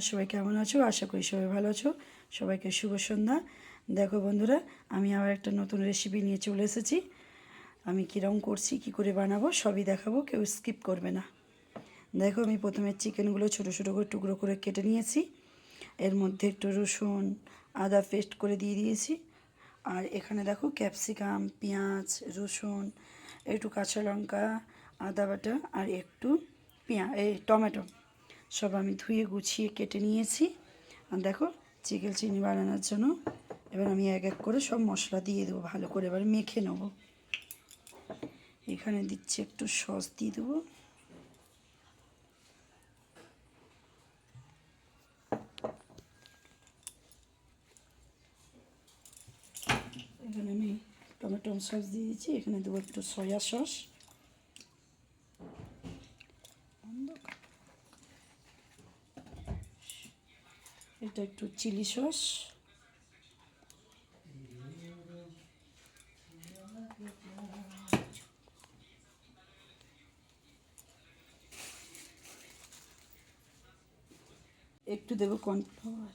সবাই কেমন আছো? আশা করি সবাই ভালো আছো। সবাইকে শুভ সন্ধ্যা। দেখো বন্ধুরা, আমি আবার একটা নতুন রেসিপি নিয়ে চলে এসেছি। আমি কীরকম করছি, কি করে বানাবো, সবই দেখাবো, কেউ স্কিপ করবে না। দেখো, আমি প্রথমে চিকেনগুলো ছোটো ছোটো করে টুকরো করে কেটে নিয়েছি। এর মধ্যে একটু রসুন, আদা পেস্ট করে দিয়ে দিয়েছি। আর এখানে দেখো ক্যাপসিকাম পেঁয়াজ, রসুন, একটু কাঁচা লঙ্কা, আদা বাটা আর একটু পেঁয়া, এই টমেটো। সব আমি ধুয়ে গুছিয়ে কেটে নিয়েছি। আর দেখো, চিকেন চিনি বানানোর জন্য এবার আমি এক এক করে সব মশলা দিয়ে দেবো, ভালো করে এবার মেখে নেব। এখানে দিচ্ছি একটু সস দিয়ে দেবো। এখানে আমি টমেটো সস দিয়ে দিচ্ছি, এখানে দেবো একটু সয়া সস এটা একটু চিলি সস। একটু দেবো কর্নফ্লাওয়ার।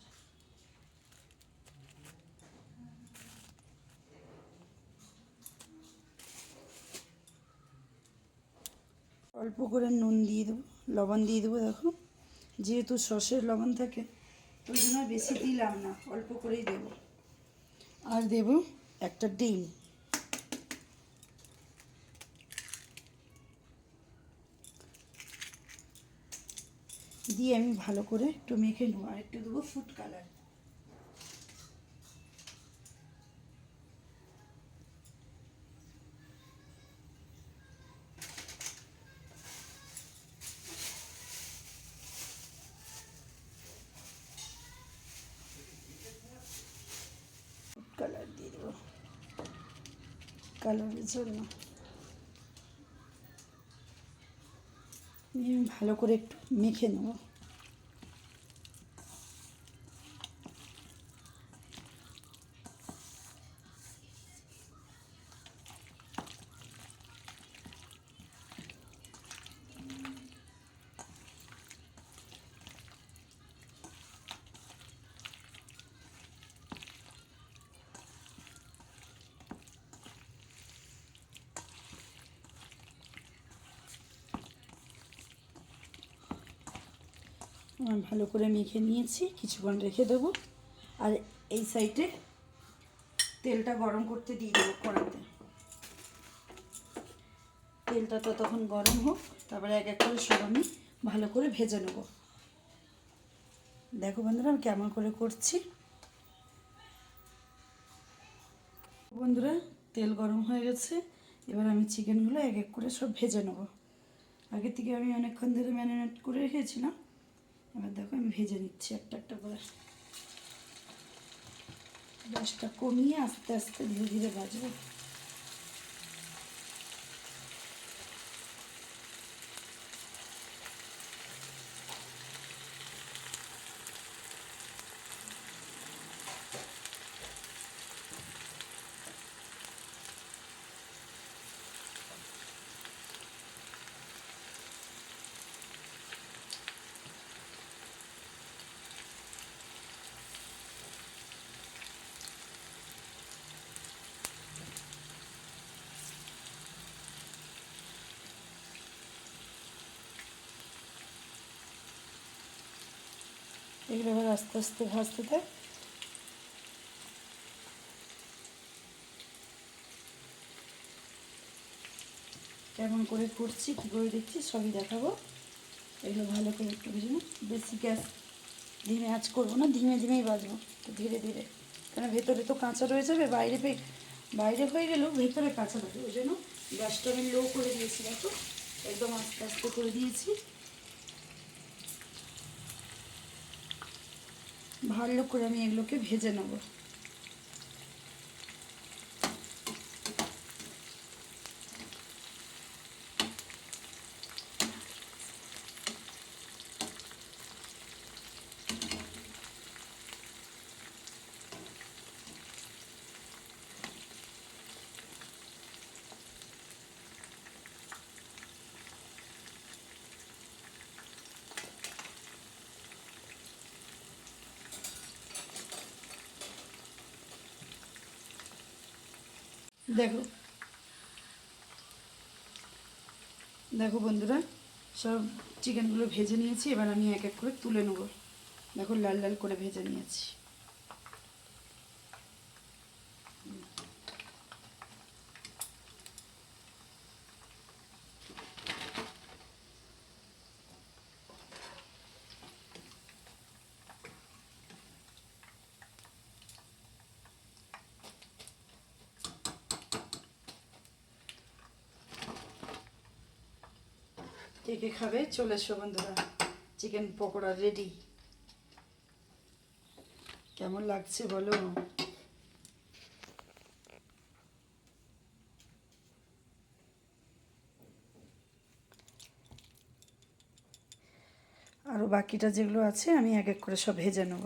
অল্প করে নুন দিয়ে দেবো, লবণ দিয়ে দেবো, দেখো। যেহেতু সসের লবণ থাকে ওই জন্য বেশি দিলাম না অল্প করেই দেব। আর দেব একটা ডিম। দিয়ে আমি ভালো করে একটু মেখে নেব। আর একটু দেবো ফুড কালার কালার দিয়ে দেবো কালারের জন্য নিয়ে ভালো করে একটু মেখে নেব। ভালো করে মেখে নিয়েছি, কিছুক্ষণ রেখে দেবো। আর এই সাইডে তেলটা গরম করতে দিয়ে দেবো কড়াতে। তেলটা ততক্ষণ গরম হোক, তারপরে এক এক করে সব আমি ভালো করে ভেজে নেব। দেখো বন্ধুরা, আমি কেমন করে করছি। বন্ধুরা, তেল গরম হয়ে গেছে, এবার আমি চিকেনগুলো এক এক করে সব ভেজে নেব। আগে থেকে আমি অনেকক্ষণ ধরে ম্যারিনেট করে রেখেছিলাম। এবার দেখো আমি ভেজে নিচ্ছি একটা একটা করে। গ্যাসটা কমিয়ে আস্তে আস্তে ধীরে ধীরে বাজবো। এগুলো এবার আস্তে আস্তে ভাজতে থাক কেমন করে করছি, কী করে দিচ্ছি সবই দেখাবো। এগুলো ভালো করে একটু ভেজে না বেশি গ্যাস ধিমে আঁচ করব না, ধীমে ধীমেই বাজবো তো ধীরে ধীরে। কেন ভেতরে তো কাঁচা রয়ে যাবে, বাইরে বাইরে হয়ে গেলেও ভেতরে কাঁচা থাকে, ওই জন্য গ্যাসটা আমি লো করে দিয়েছি, দেখো। একদম আস্তে আস্তে করে দিয়েছি। ভালো করে আমি এগুলোকে ভেজে নেব। দেখো। দেখো বন্ধুরা, সব চিকেনগুলো ভেজে নিয়েছি, এবার আমি এক এক করে তুলে নেব। দেখো লাল লাল করে ভেজে নিয়েছি। কে কে খাবে? চলে এসো বন্ধুরা। চিকেন পকোড়া রেডি কেমন লাগছে বলো? আরও বাকিটা যেগুলো আছে, আমি এক এক করে সব ভেজে নেব।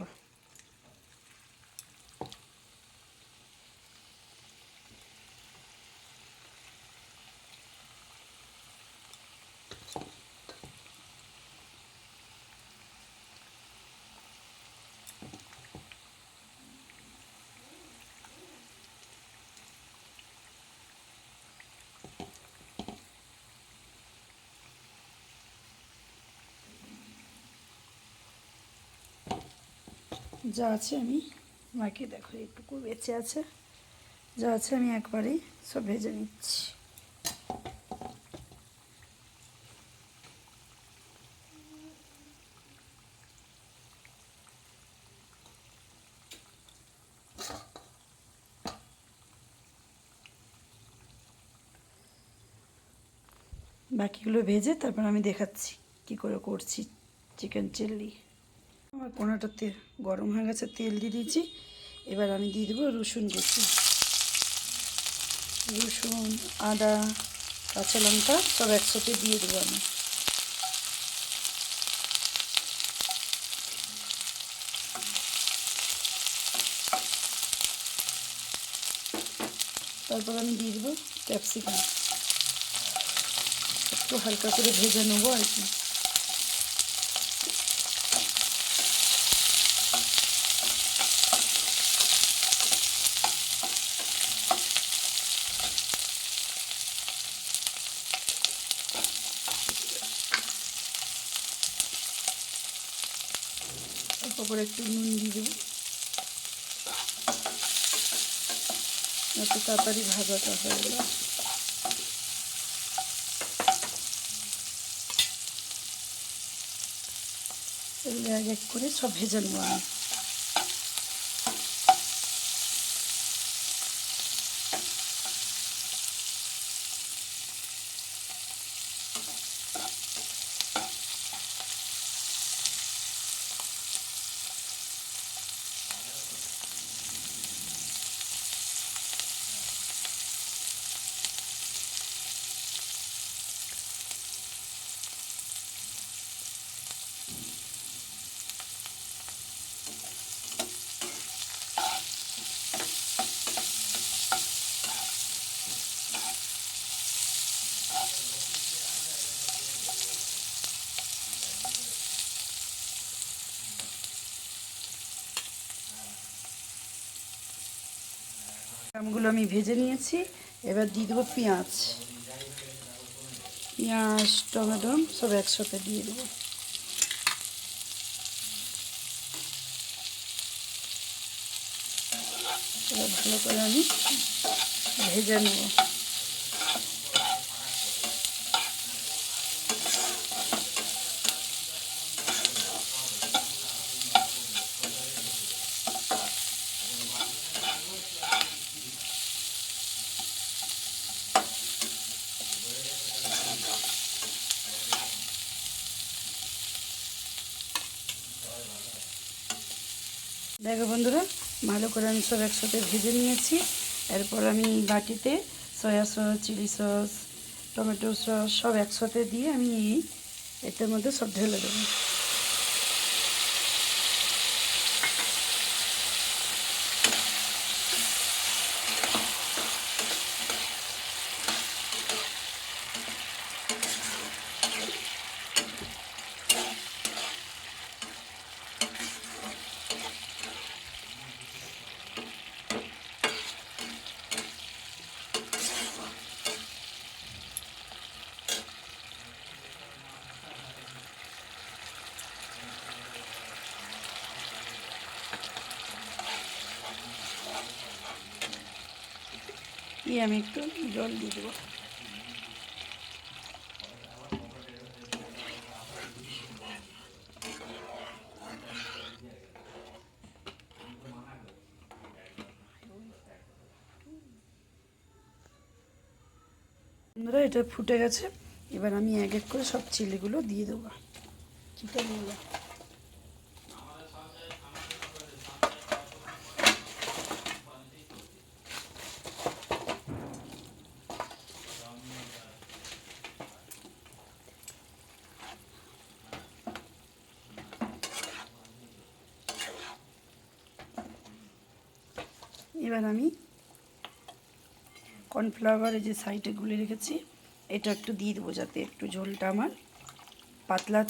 যা আছে আমি বাকি দেখো, এইটুকু বেঁচে আছে। যা আছে আমি একবারেই সব ভেজে নিচ্ছি। বাকিগুলো ভেজে তারপর আমি দেখাচ্ছি কি করে করছি চিকেন চিল্লি আমার কোনাটা তেল গরম হয়ে গেছে, তেল দিয়ে দিয়েছি। এবার আমি দিয়ে দেবো রসুন কুচি রসুন, আদা, কাঁচা লঙ্কা সব একসাথে দিয়ে দেবো আমি। তারপর আমি দিয়ে দেবো ক্যাপসিকাম। একটু হালকা করে ভেজে নেব আর কি। করে একটু নুন দেবো। যাতে তাড়াতাড়ি ভাজাটা হয়ে গেল। এগুলো এক এক করে সব ভেজে নেব আমি। আমগুলো আমি ভেজে নিয়েছি। এবার দিয়ে দেবো পেঁয়াজ। পেঁয়াজ, টমেটো সব একসাথে দিয়ে দেবো। ভালো করে আমি ভেজে নেব। দেখো বন্ধুরা, ভালো করে আমি সব একসাথে ভেজে নিয়েছি। এরপর আমি বাটিতে soya sauce, chilli sauce, tomato sauce সব একসাথে দিয়ে আমি এটার মধ্যে সব ঢেলে দেবো। দিয়ে আমি একটু জল দিয়ে দেবো। বন্ধুরা, এটা ফুটে গেছে। এবার আমি এক এক করে সব চিলিগুলো দিয়ে দেবো। চিকেনগুলো এবার আমি কর্নফ্লাওয়ারে যে সাইডে গুলে রেখেছি, এটা একটু দিয়ে দেবো যাতে একটু ঝোলটা আমার পাতলা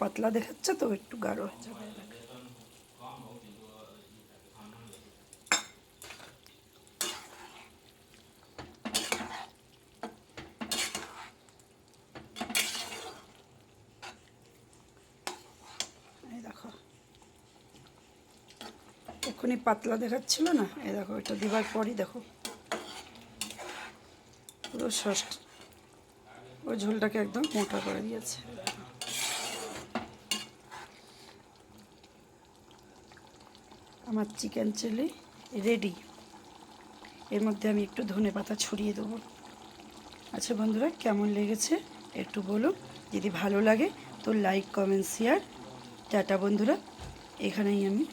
পাতলা দেখাচ্ছে তো, একটু গাঢ় হয়ে যাবে এই দেখো এক্ষুনি পাতলা দেখাচ্ছিল না? এই দেখো, এটা দেওয়ার পরই দেখো। পুরো ষষ্ঠ। ওই ঝোলটাকে একদম মোটা করে দিয়েছে। আমার চিকেন চিলি রেডি। এর মধ্যে আমি একটু ধনে পাতা ছড়িয়ে দেবো। আচ্ছা বন্ধুরা, কেমন লেগেছে? একটু বলুন। যদি ভালো লাগে, তো লাইক, কমেন্ট, শেয়ার। টাটা বন্ধুরা। এখানেই আমি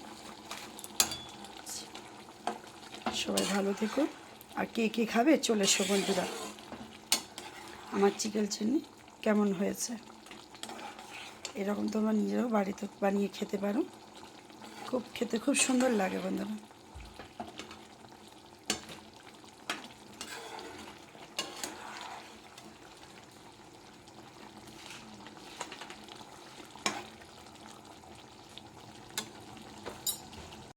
সবাই ভালো থেকো। আর কে কে খাবে চলে এসো বন্ধুরা। আমার চিকেন চিনি কেমন হয়েছে? এরকম তোমরা নিজেরাও বাড়িতে বানিয়ে খেতে পারো। খুব খেতে খুব সুন্দর লাগে বন্ধুরা।